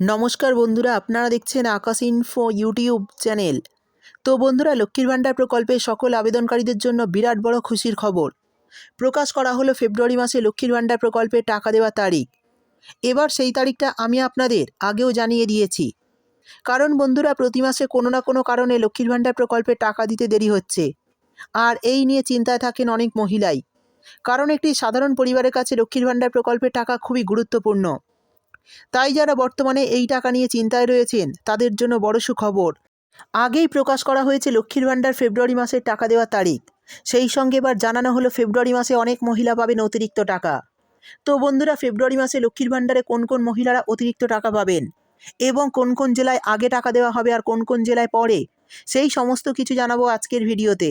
নমস্কার বন্ধুরা, আপনারা দেখছেন আকাশ ইনফো ইউটিউব চ্যানেল তো বন্ধুরা, লক্ষ্মীর ভাণ্ডার প্রকল্পে সকল আবেদনকারীদের জন্য বিরাট বড় খুশির খবর। প্রকাশ করা হলো ফেব্রুয়ারি মাসে লক্ষ্মীর ভাণ্ডার প্রকল্পে টাকা দেওয়ার তারিখ। এবার সেই তারিখটা আমি আপনাদের আগেও জানিয়ে দিয়েছি। কারণ বন্ধুরা, প্রতি মাসে কোনো না কোনো কারণে লক্ষ্মীর ভাণ্ডার প্রকল্পে টাকা দিতে দেরি হচ্ছে। আর এই নিয়ে চিন্তায় থাকেন অনেক মহিলাই। কারণ একটি সাধারণ পরিবারের কাছে লক্ষ্মীর ভাণ্ডার প্রকল্পের টাকা খুবই গুরুত্বপূর্ণ। তাই যারা বর্তমানে এই টাকা নিয়ে চিন্তায় রয়েছেন, তাদের জন্য বড় সুখবর। আগেই প্রকাশ করা হয়েছে লক্ষ্মীর ভাণ্ডার ফেব্রুয়ারি মাসের টাকা দেওয়ার তারিখ। সেই সঙ্গে এবার জানানো হলো ফেব্রুয়ারি মাসে অনেক মহিলা পাবেন অতিরিক্ত টাকা। তো বন্ধুরা, ফেব্রুয়ারি মাসে লক্ষ্মীর ভাণ্ডারে কোন কোন মহিলারা অতিরিক্ত টাকা পাবেন এবং কোন কোন জেলায় আগে টাকা দেওয়া হবে আর কোন কোন জেলায় পরে, সেই সমস্ত কিছু জানাব আজকের ভিডিওতে।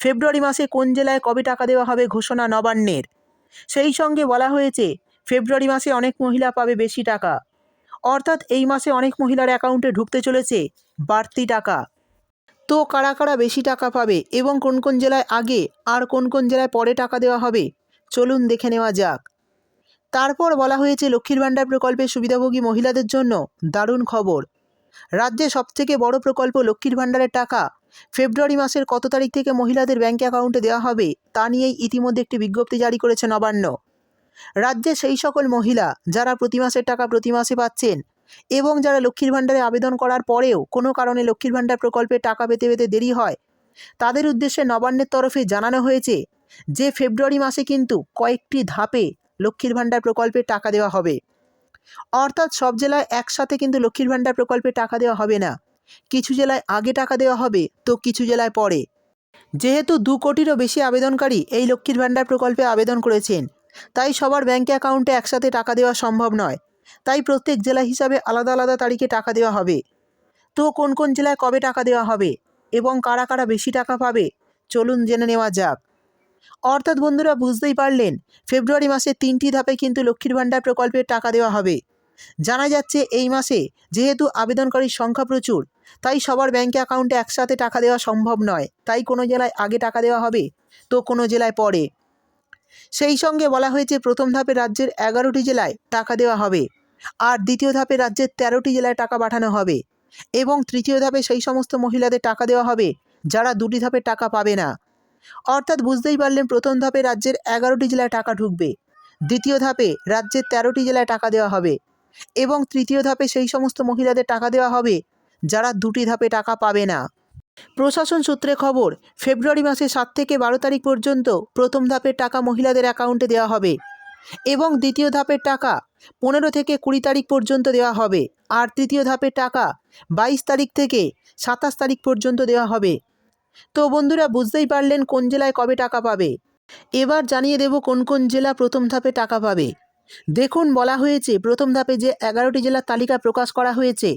ফেব্রুয়ারি মাসে কোন জেলায় কবে টাকা দেওয়া হবে ঘোষণা নবান্নের? সেই সঙ্গে বলা হয়েছে, ফেব্রুয়ারি মাসে অনেক মহিলা পাবে বেশি টাকা। অর্থাৎ এই মাসে অনেক মহিলার অ্যাকাউন্টে ঢুকতে চলেছে বাড়তি টাকা। তো কারা কারা বেশি টাকা পাবে এবং কোন কোন জেলায় আগে আর কোন কোন জেলায় পরে টাকা দেওয়া হবে, চলুন দেখে নেওয়া যাক। তারপর বলা হয়েছে, লক্ষ্মীর ভাণ্ডার প্রকল্পের সুবিধাভোগী মহিলাদের জন্য দারুণ খবর। রাজ্যে সবথেকে বড় প্রকল্প লক্ষ্মীর ভাণ্ডারের টাকা ফেব্রুয়ারি মাসের কত তারিখ থেকে মহিলাদের ব্যাঙ্ক অ্যাকাউন্টে দেওয়া হবে, তা নিয়েই ইতিমধ্যে একটি বিজ্ঞপ্তি জারি করেছে নবান্ন। রাজ্যে সেই সকল মহিলা যারা প্রতি মাসের টাকা প্রতি মাসে পাচ্ছেন এবং যারা লক্ষ্মীর ভাণ্ডারে আবেদন করার পরেও কোনো কারণে লক্ষ্মীর ভাণ্ডার প্রকল্পে টাকা পেতে পেতে দেরি হয়, তাদের উদ্দেশ্যে নবান্নের তরফে জানানো হয়েছে যে, ফেব্রুয়ারি মাসে কিন্তু কয়েকটি ধাপে লক্ষ্মীর ভাণ্ডার প্রকল্পে টাকা দেওয়া হবে। অর্থাৎ সব জেলায় একসাথে কিন্তু লক্ষ্মীর ভাণ্ডার প্রকল্পে টাকা দেওয়া হবে না। কিছু জেলায় আগে টাকা দেওয়া হবে, তো কিছু জেলায় পরে। যেহেতু দু কোটিরও বেশি আবেদনকারী এই লক্ষ্মীর ভাণ্ডার প্রকল্পে আবেদন করেছেন, তাই সবার ব্যাঙ্ক অ্যাকাউন্টে একসাথে টাকা দেওয়া সম্ভব নয়। তাই প্রত্যেক জেলা হিসাবে আলাদা আলাদা তারিখে টাকা দেওয়া হবে। তো কোন কোন জেলায় কবে টাকা দেওয়া হবে, এবং কারা কারা বেশি টাকা পাবে, চলুন জেনে নেওয়া যাক। অর্থাৎ বন্ধুরা, বুঝতেই পারলেন, ফেব্রুয়ারি মাসে তিনটি ধাপে কিন্তু লক্ষ্মীর ভাণ্ডার প্রকল্পের টাকা দেওয়া হবে। জানা যাচ্ছে, এই মাসে যেহেতু আবেদনকারীর সংখ্যা প্রচুর তাই সবার ব্যাঙ্কে অ্যাকাউন্টে একসাথে টাকা দেওয়া সম্ভব নয়। তাই কোনো জেলায় আগে টাকা দেওয়া হবে, তো কোনো জেলায় পরে। সেই সঙ্গে বলা হয়েছে, প্রথম ধাপে রাজ্যের এগারোটি জেলায় টাকা দেওয়া হবে আর দ্বিতীয় ধাপে রাজ্যের তেরোটি জেলায় টাকা পাঠানো হবে এবং তৃতীয় ধাপে সেই সমস্ত মহিলাদের টাকা দেওয়া হবে যারা দুটি ধাপে টাকা পাবে না। অর্থাৎ বুঝতেই পারলেন, প্রথম ধাপে রাজ্যের এগারোটি জেলায় টাকা ঢুকবে, দ্বিতীয় ধাপে রাজ্যের তেরোটি জেলায় টাকা দেওয়া হবে এবং তৃতীয় ধাপে সেই সমস্ত মহিলাদের টাকা দেওয়া হবে যারা দুটি ধাপে টাকা পাবে না। প্রশাসন সূত্রে খবর, ফেব্রুয়ারি মাসে সাত থেকে বারো তারিখ পর্যন্ত প্রথম ধাপের টাকা মহিলাদের অ্যাকাউন্টে দেওয়া হবে এবং দ্বিতীয় ধাপের টাকা পনেরো থেকে কুড়ি তারিখ পর্যন্ত দেওয়া হবে আর তৃতীয় ধাপের টাকা বাইশ তারিখ থেকে সাতাশ তারিখ পর্যন্ত দেওয়া হবে। তো বন্ধুরা, বুঝতেই পারলেন কোন জেলায় কবে টাকা পাবে। এবার জানিয়ে দেব কোন কোন জেলা প্রথম ধাপে টাকা পাবে। দেখুন, বলা হয়েছে প্রথম ধাপে যে এগারোটি জেলার তালিকা প্রকাশ করা হয়েছে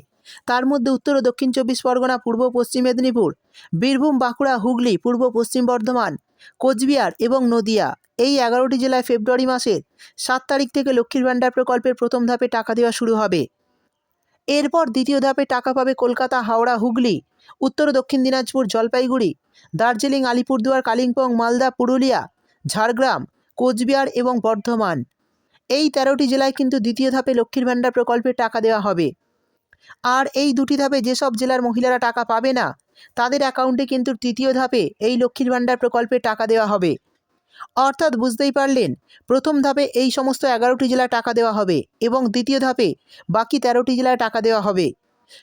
তার মধ্যে উত্তর ও দক্ষিণ চব্বিশ পরগনা, পূর্ব পশ্চিম মেদিনীপুর, বীরভূম, বাঁকুড়া, হুগলি, পূর্ব পশ্চিম বর্ধমান, কোচবিহার এবং নদিয়া। এই এগারোটি জেলায় ফেব্রুয়ারি মাসের সাত তারিখ থেকে লক্ষ্মীর ভাণ্ডার প্রকল্পের প্রথম ধাপে টাকা দেওয়া শুরু হবে। এরপর দ্বিতীয় ধাপে টাকা পাবে কলকাতা, হাওড়া, হুগলি, উত্তর ও দক্ষিণ দিনাজপুর, জলপাইগুড়ি, দার্জিলিং, আলিপুরদুয়ার, কালিম্পং, মালদা, পুরুলিয়া, ঝাড়গ্রাম, কোচবিহার এবং বর্ধমান। এই তেরোটি জেলায় কিন্তু দ্বিতীয় ধাপে লক্ষ্মীর ভাণ্ডার প্রকল্পে টাকা দেওয়া হবে। আর এই দুটি ধাপে যেসব জেলার মহিলারা টাকা পাবে না, তাদের অ্যাকাউন্টে কিন্তু তৃতীয় ধাপে এই লক্ষ্মীর ভাণ্ডার প্রকল্পে টাকা দেওয়া হবে। অর্থাৎ বুঝতেই পারলেন, প্রথম ধাপে এই সমস্ত এগারোটি জেলায় টাকা দেওয়া হবে এবং দ্বিতীয় ধাপে বাকি তেরোটি জেলায় টাকা দেওয়া হবে।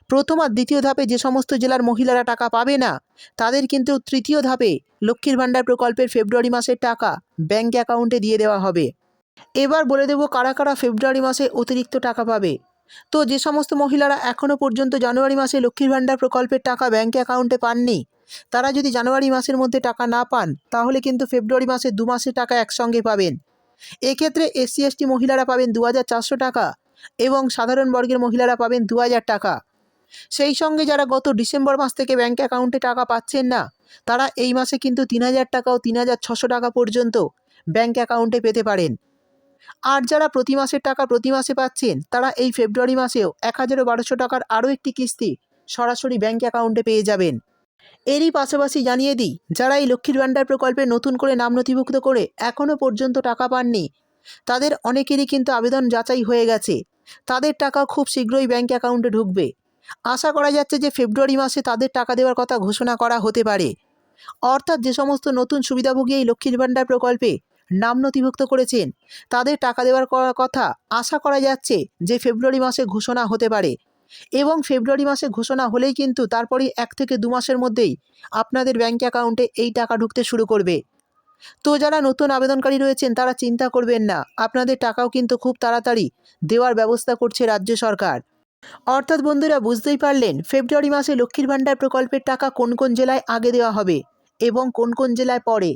প্রথম আর দ্বিতীয় ধাপে যে সমস্ত জেলার মহিলারা টাকা পাবে না, তাদের কিন্তু তৃতীয় ধাপে লক্ষ্মীর ভাণ্ডার প্রকল্পের ফেব্রুয়ারি মাসের টাকা ব্যাঙ্ক অ্যাকাউন্টে দিয়ে দেওয়া হবে। এবার বলে দেব কারা কারা ফেব্রুয়ারি মাসে অতিরিক্ত টাকা পাবে। তো যে সমস্ত মহিলারা এখনও পর্যন্ত জানুয়ারি মাসে লক্ষ্মীর ভাণ্ডার প্রকল্পের টাকা ব্যাঙ্ক অ্যাকাউন্টে পাননি, তারা যদি জানুয়ারি মাসের মধ্যে টাকা না পান, তাহলে কিন্তু ফেব্রুয়ারি মাসে দু মাসের টাকা একসঙ্গে পাবেন। এক্ষেত্রে এসসি, এসটি মহিলারা পাবেন দু হাজার চারশো টাকা এবং সাধারণ বর্গের মহিলারা পাবেন দু হাজার টাকা। সেই সঙ্গে যারা গত ডিসেম্বর মাস থেকে ব্যাঙ্ক অ্যাকাউন্টে টাকা পাচ্ছেন না, তারা এই মাসে কিন্তু তিন হাজার টাকা ও তিন হাজার ছশো টাকা পর্যন্ত ব্যাঙ্ক অ্যাকাউন্টে পেতে পারেন। আর যারা প্রতি মাসের টাকা প্রতি মাসে পাচ্ছেন, তারা এই ফেব্রুয়ারি মাসেও এক হাজার বারোশো টাকার আরও একটি কিস্তি সরাসরি ব্যাঙ্ক অ্যাকাউন্টে পেয়ে যাবেন। এরই পাশাপাশি জানিয়ে দিই, যারা এই লক্ষ্মীর ভাণ্ডার প্রকল্পে নতুন করে নাম নথিভুক্ত করে এখনও পর্যন্ত টাকা পাননি, তাদের অনেকেরই কিন্তু আবেদন যাচাই হয়ে গেছে। তাদের টাকা খুব শীঘ্রই ব্যাঙ্ক অ্যাকাউন্টে ঢুকবে। আশা করা যাচ্ছে যে ফেব্রুয়ারি মাসে তাদের টাকা দেওয়ার কথা ঘোষণা করা হতে পারে। অর্থাৎ যে সমস্ত নতুন সুবিধাভোগী এই লক্ষ্মীর ভাণ্ডার প্রকল্পে নাম নথিভুক্ত করেছেন। তাদের টাকা দেওয়ার কথা আশা করা যাচ্ছে যে ফেব্রুয়ারি মাসে ঘোষণা হতে পারে। এবং ফেব্রুয়ারি মাসে ঘোষণা হলেই কিন্তু তারপরেই এক থেকে দু মাসের মধ্যেই আপনাদের ব্যাঙ্ক অ্যাকাউন্টে এই টাকা ঢুকতে শুরু করবে। তো যারা নতুন আবেদনকারী রয়েছেন, তারা চিন্তা করবেন না, আপনাদের টাকাও কিন্তু খুব তাড়াতাড়ি দেওয়ার ব্যবস্থা করছে রাজ্য সরকার। অর্থাৎ বন্ধুরা, বুঝতেই পারলেন ফেব্রুয়ারি মাসে লক্ষ্মীর ভাণ্ডার প্রকল্পের টাকা কোন কোন জেলায় আগে দেওয়া হবে এবং কোন কোন জেলায় পরে।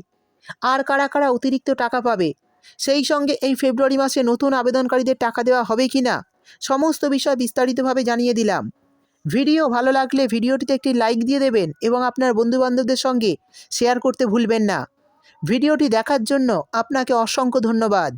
আর কারা কারা অতিরিক্ত টাকা পাবে? সেই সঙ্গে এই ফেব্রুয়ারি মাসে নতুন আবেদনকারীদের টাকা দেওয়া হবে কি না? সমস্ত বিষয় বিস্তারিতভাবে জানিয়ে দিলাম। ভিডিও ভালো লাগলে ভিডিওটিতে একটি লাইক দিয়ে দেবেন এবং আপনার বন্ধুবান্ধবদের সঙ্গে শেয়ার করতে ভুলবেন না। ভিডিওটি দেখার জন্য আপনাকে অসংখ্য ধন্যবাদ।